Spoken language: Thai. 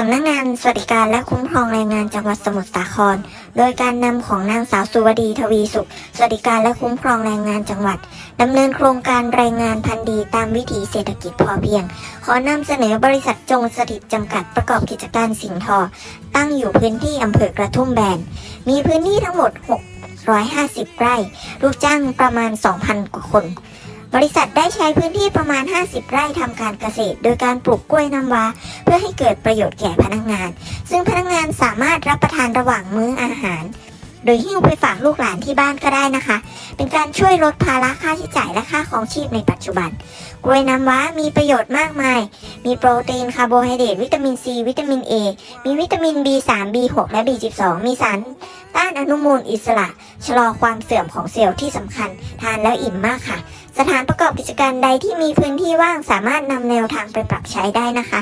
สำนักงานสวัสดิการและคุ้มครองแรงงานจังหวัดสมุทรสาคร โดยการนำของนางสาวสุวดีทวีสุข สวัสดิการและคุ้มครองแรงงานจังหวัดดำเนินโครงการแรงงานพันธุ์ดีตามวิถีเศรษฐกิจพอเพียง ขอนำเสนอบริษัทจงสถิตจำกัดประกอบกิจการสิงห์ทอ ตั้งอยู่พื้นที่อำเภอกระทุ่มแบน มีพื้นที่ทั้งหมด 650 ไร่ ลูกจ้างประมาณ 2,000 กว่าคน บริษัทได้ใช้พื้นที่ประมาณ 50 ไร่ทำการเกษตร โดยการปลูกกล้วยน้ำว้าเพื่อให้เกิดประโยชน์แก่พนักงาน ซึ่งพนักงานสามารถรับประทานระหว่างมื้ออาหาร โดยหิ้วไปฝากลูกหลานที่บ้านก็ได้นะคะ เป็นการช่วยลดภาระค่าใช้จ่ายและค่าของชีพในปัจจุบัน กล้วยน้ำว้ามีประโยชน์มากมาย มีโปรตีนคาร์โบไฮเดรตวิตามินซีวิตามิน A มีวิตามิน B3 B6 และ B12 มีสารต้านอนุมูลอิสระ ชะลอความเสื่อมของเซลล์ที่สำคัญ ทานแล้วอิ่มมากค่ะ สถานประกอบกิจการใดที่มีพื้นที่ว่างสามารถนำแนวทางไปปรับใช้ได้นะคะ